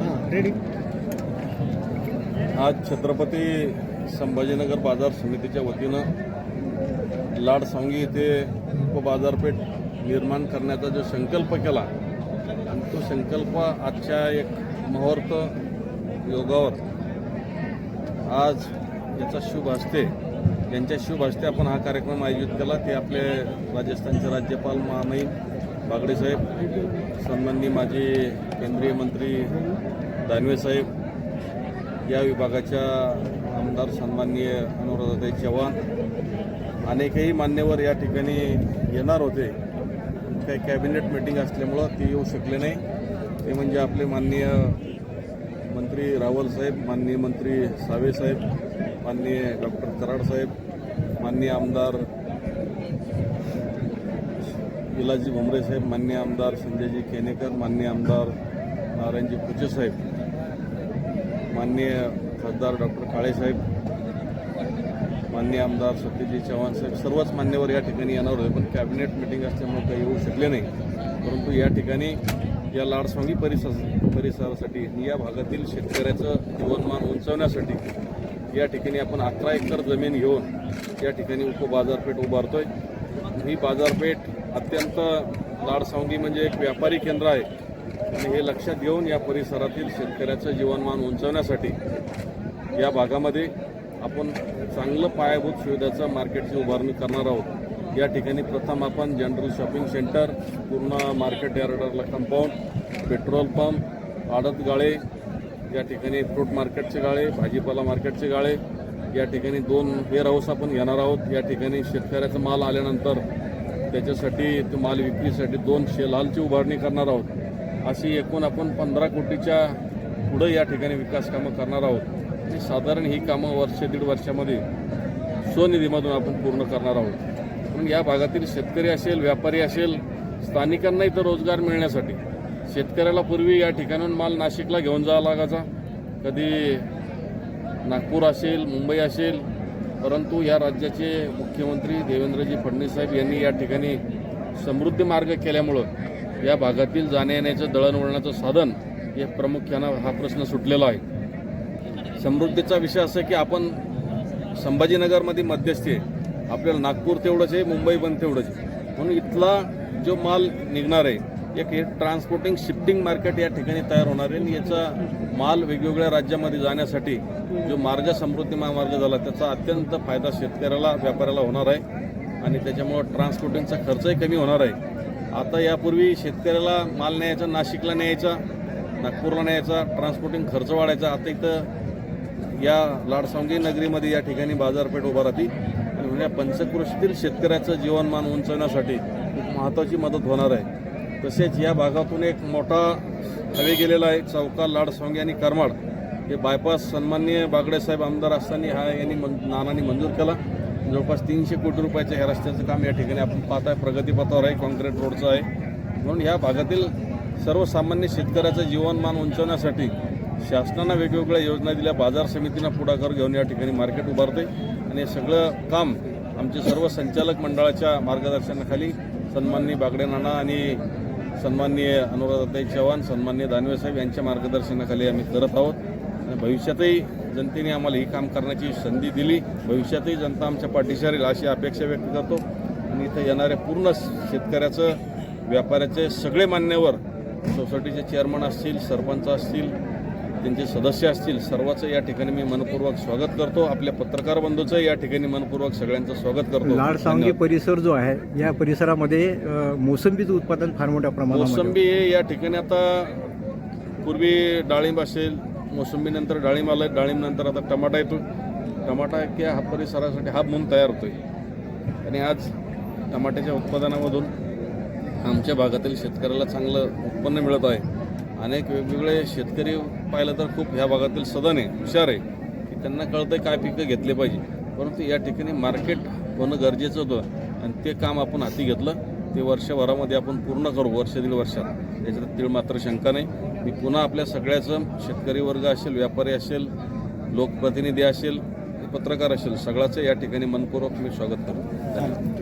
हां रेडी आज छत्रपती संभाजीनगर बाजार समितीच्या वतीनं लाडसांगी येथे उपबाजारपेठ निर्माण करण्याचा जो संकल्प केला आणि तो संकल्प आजच्या एक मुहूर्त योगावर आज याचा शुभ हस्ते यांच्या शुभ हस्ते आपण हा कार्यक्रम आयोजित केला. ते आपले राजस्थानचे राज्यपाल महामहिम बागडे साहेब संबंधी माजी केंद्रीय मंत्री दानवे साहेब या विभागाच्या आमदार सन्माननीय अनुराधाताई चव्हाण अनेकही मान्यवर या ठिकाणी येणार होते. काही कॅबिनेट मिटिंग असल्यामुळं ते येऊ शकले नाही. ते म्हणजे आपले माननीय मंत्री रावल साहेब माननीय मंत्री सावे साहेब माननीय डॉक्टर कराड साहेब माननीय आमदार विलाजी भुमरे साहेब माननीय आमदार संजयजी केनेकर माननीय आमदार नारायणजी पुचे साहेब माननीय खासदार डॉक्टर काळेसाहेब माननीय आमदार सत्यजी चव्हाण साहेब सर्वच मान्यवर या ठिकाणी येणार होते पण कॅबिनेट मिटिंग असल्यामुळे काही येऊ शकले नाही. परंतु या ठिकाणी या लाडसांगी परिसर परिसरासाठी या भागातील शेतकऱ्याचं जीवनमान उंचावण्यासाठी या ठिकाणी आपण अकरा एकर जमीन घेऊन या ठिकाणी उपबाजारपेठ आहे ही बाजारपेठ अत्यंत लाडसावंगी म्हणजे एक व्यापारी केंद्र आहे. आणि हे लक्षात घेऊन या परिसरातील शेतकऱ्याचं जीवनमान उंचावण्यासाठी या भागामध्ये आपण चांगलं पायाभूत सुविधाचं मार्केटची उभारणी करणार आहोत. या ठिकाणी प्रथम आपण जनरल शॉपिंग सेंटर पूर्ण मार्केट यार्डरला कंपाऊंड पेट्रोल पंप आडत गाळे या ठिकाणी फ्रूट मार्केटचे गाळे भाजीपाला मार्केटचे गाळे. या ठिकाणी दोन वेअर हाऊस आपण घेणार आहोत. या ठिकाणी शेतकऱ्याचा माल आल्यानंतर त्याच्यासाठी तो माल विक्रीसाठी दोन शेलालची उभारणी करणार आहोत. अशी एकूण आपण पंधरा कोटीच्या पुढं या ठिकाणी विकास कामं करणार आहोत. आणि साधारण ही कामं वर्ष दीड वर्षामध्ये स्वनिधीमधून आपण पूर्ण करणार आहोत. म्हणून या भागातील शेतकरी असेल व्यापारी असेल स्थानिकांना इथं रोजगार मिळण्यासाठी शेतकऱ्याला पूर्वी या ठिकाणून माल नाशिकला घेऊन जावा लागायचा. कधी नागपूर असेल मुंबई असेल परंतु या राज्याचे मुख्यमंत्री देवेंद्रजी फडणवीस साहेब यांनी या ठिकाणी समृद्धी मार्ग केल्यामुळं या भागातील जाण्या येण्याचं दळणवळणाचं साधन हे प्रामुख्यानं हा प्रश्न सुटलेला आहे. समृद्धीचा विषय असं की आपण संभाजीनगरमध्ये मध्यस्थी आहे. आपल्याला नागपूर तेवढंच आहे मुंबई पण तेवढंच आहे. म्हणून इथला जो माल निघणार आहे एक हे ट्रान्सपोर्टिंग शिफ्टिंग मार्केट या ठिकाणी तयार होणार आहे. आणि याचा माल वेगवेगळ्या राज्यामध्ये जाण्यासाठी जो मार्ग समृद्धी महामार्ग झाला त्याचा अत्यंत फायदा शेतकऱ्याला व्यापाऱ्याला होणार आहे. आणि त्याच्यामुळं ट्रान्सपोर्टिंगचा खर्चही कमी होणार आहे. आता यापूर्वी शेतकऱ्याला माल न्यायचा नाशिकला न्यायचा नागपूरला न्यायचा ट्रान्सपोर्टिंग खर्च वाढायचा. आता इथं या लाडसांगी नगरीमध्ये या ठिकाणी बाजारपेठ उभा राहते. आणि म्हणजे पंचकृषीतील शेतकऱ्याचं जीवनमान उंचवण्यासाठी खूप महत्त्वाची मदत होणार आहे. तसेच या भागातून एक मोठा हवे गेलेला आहे चौका लाडसांगी आणि करमाड. हे बायपास सन्माननीय बागडेसाहेब आमदार असताना हा यांनी मन नानांनी मंजूर केला. जवळपास तीनशे कोटी रुपयाच्या ह्या रस्त्याचं काम या ठिकाणी आपण पाहत आहे प्रगतीपथावर आहे कॉन्क्रीट रोडचं आहे. म्हणून ह्या भागातील सर्वसामान्य शेतकऱ्याचं जीवनमान उंचवण्यासाठी शासनानं वेगवेगळ्या योजना दिल्या. बाजार समितीनं पुढाकार घेऊन या ठिकाणी मार्केट उभारते. आणि हे सगळं काम आमचे सर्व संचालक मंडळाच्या मार्गदर्शनाखाली सन्माननीय बागडे नाना आणि सन्माननीय अनुराधाताई चव्हाण सन्माननीय दानवे साहेब यांच्या मार्गदर्शनाखाली आम्ही करत आहोत. आणि भविष्यातही जनतेने आम्हाला ही काम करण्याची संधी दिली. भविष्यातही जनता आमच्या पाठीशी राहील अशी अपेक्षा व्यक्त करतो. आणि इथं येणाऱ्या पूर्ण शेतकऱ्याचं व्यापाऱ्याचे सगळे मान्यवर सोसायटीचे चेअरमन असतील सरपंच असतील त्यांचे सदस्य असतील सर्वांचं या ठिकाणी मी मनपूर्वक स्वागत करतो. आपल्या पत्रकार बंधूचं या ठिकाणी मनपूर्वक सगळ्यांचं स्वागत करतो. लाडसांगी. परिसर जो आहे या परिसरामध्ये मोसंबीचं उत्पादन फार मोठ्या प्रमाणामध्ये मोसंबी हे या ठिकाणी आता पूर्वी डाळिंब असेल मोसंबीनंतर डाळिंब आलं डाळिंबनंतर आता टमाटा येतो टमाटा या हा परिसरासाठी हा म्हणून तयार होतोय. आणि आज टमाट्याच्या उत्पादनामधून आमच्या भागातील शेतकऱ्याला चांगलं उत्पन्न मिळत आहे. अनेक वेगवेगळे शेतकरी पाहिलं तर खूप ह्या भागातील सदन आहे हुशार आहे की त्यांना कळतंय काय पिकं घेतले पाहिजे. परंतु या ठिकाणी मार्केट होणं गरजेचं होतं आणि ते काम आपण हाती घेतलं ते वर्षभरामध्ये आपण पूर्ण करू वर्ष दीड वर्षात. त्याच्यात तीळ मात्र शंका नाही. मी पुन्हा आपल्या सगळ्याचं शेतकरी वर्ग असेल व्यापारी असेल लोकप्रतिनिधी असेल पत्रकार असेल सगळ्याचं या ठिकाणी मनपूर्वक मी स्वागत करतो धन्यवाद.